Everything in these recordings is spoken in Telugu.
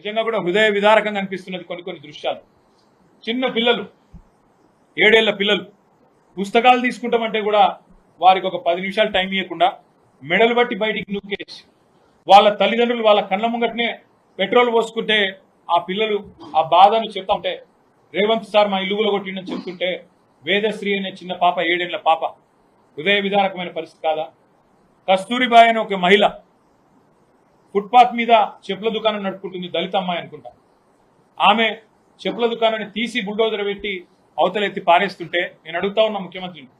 నిజంగా కూడా హృదయ విదారకంగా అనిపిస్తున్నది కొన్ని కొన్ని దృశ్యాలు. చిన్న పిల్లలు ఏడేళ్ళ పిల్లలు పుస్తకాలు తీసుకుంటామంటే కూడా వారికి ఒక పది నిమిషాలు టైం ఇవ్వకుండా మెడలు బట్టి బయటికి నూకేసి వాళ్ళ తల్లిదండ్రులు వాళ్ళ కళ్ళ ముంగటనే పెట్రోల్ పోసుకుంటే ఆ పిల్లలు ఆ బాధను చెప్తా ఉంటే రేవంత్ సార్ మా ఇల్లుగులో కొట్టిండని చెప్తుంటే వేదశ్రీ అనే చిన్న పాప ఏడేళ్ళ పాప హృదయ విదారకమైన పరిస్థితి కాదా? కస్తూరిబాయ్ అనే ఒక మహిళ ఫుట్పాత్ మీద చెప్పుల దుకాణం నడుపుకుంటుంది దళిత అమ్మాయి అనుకుంటా. ఆమె చెప్పుల దుకాణాన్ని తీసి బుల్డోజర్ పెట్టి అవతలెత్తి పారేస్తుంటే నేను అడుగుతా ఉన్నా ముఖ్యమంత్రిని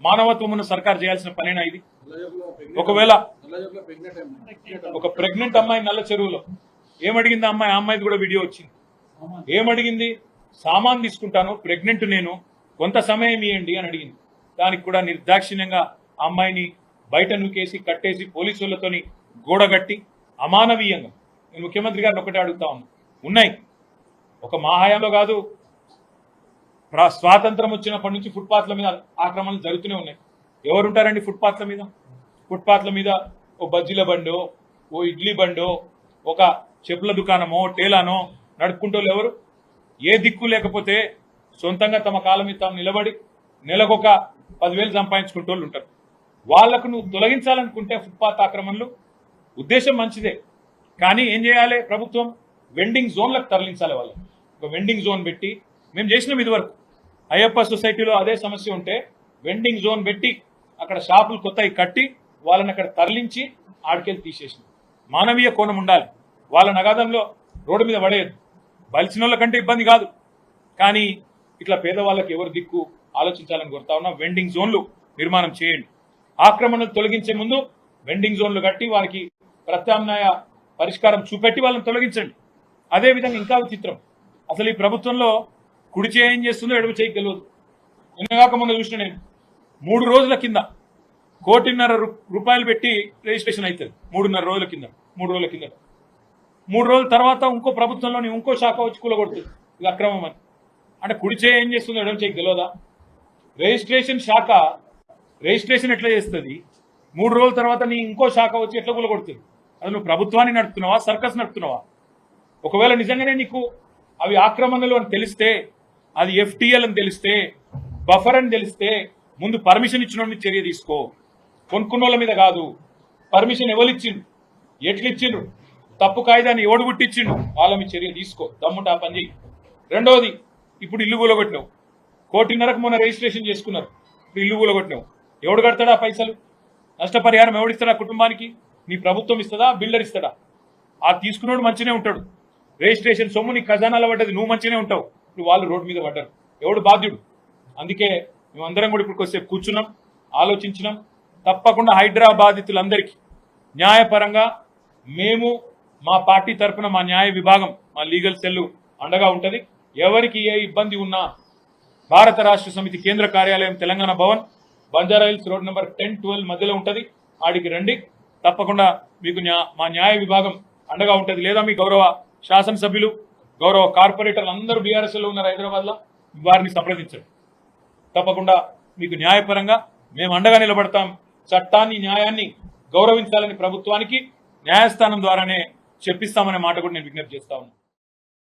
మానవత్వం ఉన్న సర్కార్ చేయాల్సిన పనేనా ఇది? ఒకవేళ ఒక ప్రెగ్నెంట్ అమ్మాయి నల్ల చెరువులో ఏమడిగింది ఆ అమ్మాయి? ఆ అమ్మాయిది కూడా వీడియో వచ్చింది. ఏమడిగింది? సామాన్ తీసుకుంటాను ప్రెగ్నెంట్ నేను కొంత సమయం ఇవ్వండి అని అడిగింది. దానికి కూడా నిర్దాక్షిణ్యంగా అమ్మాయిని బయట నూకేసి కట్టేసి పోలీసులతోని గోడగట్టి అమానవీయంగా. నేను ముఖ్యమంత్రి గారిని ఒకటే అడుగుతా ఉన్నా. ఉన్నాయి. ఒక మా కాదు స్వాతంత్రం వచ్చినప్పటి నుంచి ఫుట్పాత్ల మీద ఆక్రమణలు జరుగుతూనే ఉన్నాయి. ఎవరుంటారండి ఫుట్పాత్ల మీద? ఫుట్పాత్ల మీద ఓ బజ్జీల బండో ఓ ఇడ్లీ బండో ఒక చెప్పుల దుకాణమో టేలానో నడుపుకుంటోళ్ళు ఎవరు? ఏ దిక్కు లేకపోతే సొంతంగా తమ కాలం మీద తాము నిలబడి నెలకొక పదివేలు సంపాదించుకుంటూ ఉంటారు. వాళ్ళకు నువ్వు తొలగించాలనుకుంటే ఫుట్పాత్ ఆక్రమణలు ఉద్దేశం మంచిదే. కానీ ఏం చేయాలి ప్రభుత్వం? వెండింగ్ జోన్లకు తరలించాలి వాళ్ళు ఒక వెండింగ్ జోన్ పెట్టి మేము చేసినాం ఇదివరకు అయ్యప్ప సొసైటీలో అదే సమస్య ఉంటే వెండింగ్ జోన్ పెట్టి అక్కడ షాపులు కొత్తవి కట్టి వాళ్ళని అక్కడ తరలించి ఆడికెళ్ళి తీసేసినాం. మానవీయ కోణం ఉండాలి. వాళ్ళ నగాదంలో రోడ్డు మీద పడేయద్దు. బలిసిన వాళ్ళకంటే ఇబ్బంది కాదు. కానీ ఇట్లా పేదవాళ్ళకి ఎవరు దిక్కు? ఆలోచించాలని కోరుతా ఉన్నా వెండింగ్ జోన్లు నిర్మాణం చేయండి. ఆక్రమణలు తొలగించే ముందు వెండింగ్ జోన్లు కట్టి వారికి ప్రత్యామ్నాయ పరిష్కారం చూపెట్టి వాళ్ళని తొలగించండి. అదే విధంగా ఇంకా విచిత్రం. అసలు ఈ ప్రభుత్వంలో కుడి చేయి ఏం చేస్తుందో ఎడమ చేయగలదు నిన్నగాక మొన్న చూసిన నేను. మూడు రోజుల కింద కోటిన్నర రూపాయలు పెట్టి రిజిస్ట్రేషన్ అవుతుంది మూడున్నర రోజుల కింద. మూడు రోజుల కింద. మూడు రోజుల తర్వాత ఇంకో ప్రభుత్వంలోని ఇంకో శాఖ వచ్చి కూలగొడుతుంది. ఇది అక్రమం అని. అంటే కుడి చేయి ఏం చేస్తుందో ఎడమ చేయి గెలవదా రిజిస్ట్రేషన్ శాఖ రిజిస్ట్రేషన్ ఎట్లా చేస్తుంది? మూడు రోజుల తర్వాత నీ ఇంకో శాఖ వచ్చి ఎట్లా కూలగొడుతుంది? అది నువ్వు ప్రభుత్వాన్ని నడుపుతున్నావా సర్కస్ నడుపుతున్నావా? ఒకవేళ నిజంగానే నీకు అవి ఆక్రమణలు అని తెలిస్తే అది ఎఫ్టీఎల్ అని తెలిస్తే బఫర్ అని తెలిస్తే ముందు పర్మిషన్ ఇచ్చిన చర్య తీసుకో. కొనుక్కున్న మీద కాదు. పర్మిషన్ ఎవరిచ్చిండు? ఎట్లిచ్చిండ్రు తప్పు కాయిదాన్ని ఎవడు పుట్టించిండు వాళ్ళ మీ చర్య తీసుకో. దమ్ముంటే ఆ పని రెండవది ఇప్పుడు ఇల్లు కూలగొట్టినావు. కోటిన్నరకు మొన్న రిజిస్ట్రేషన్ చేసుకున్నారు. ఇప్పుడు ఇల్లు కూలగొట్టినావు. ఎవడు కడతాడా ఆ పైసలు? నష్టపరిహారం ఎవడిస్తాడా కుటుంబానికి? నీ ప్రభుత్వం ఇస్తుందా బిల్డర్ ఇస్తాడా ఆ తీసుకున్నోడు మంచినే ఉంటాడు. రిజిస్ట్రేషన్ సొమ్ము నీ ఖజానాలో పడ్డది నువ్వు మంచినే ఉంటావు. ఇప్పుడు వాళ్ళు రోడ్డు మీద పడ్డారు. ఎవడు బాధ్యుడు? అందుకే మేమందరం కూడా ఇప్పుడు కొద్దిసేపు కూర్చున్నాం ఆలోచించినాం. తప్పకుండా హైడ్రా బాధితులందరికీ న్యాయపరంగా మేము మా పార్టీ తరఫున మా న్యాయ విభాగం మా లీగల్ సెల్ అండగా ఉంటుంది. ఎవరికి ఏ ఇబ్బంది ఉన్నా భారత రాష్ట్ర సమితి కేంద్ర కార్యాలయం Telangana Bhavan Banjara Hills road number ten twelve మధ్యలో ఉంటుంది. ఆడికి రండి. తప్పకుండా మీకు మా న్యాయ విభాగం అండగా ఉంటుంది. లేదా మీ గౌరవ శాసనసభ్యులు గౌరవ కార్పొరేటర్లు అందరూ బీఆర్ఎస్ ఉన్నారు హైదరాబాద్లో వారిని సంప్రదించండి. తప్పకుండా మీకు న్యాయపరంగా మేము అండగా నిలబడతాం. చట్టాన్ని న్యాయాన్ని గౌరవించాలని ప్రభుత్వానికి న్యాయస్థానం ద్వారానే చెప్పిస్తామనే మాట కూడా నేను విజ్ఞప్తి చేస్తా ఉన్నాను.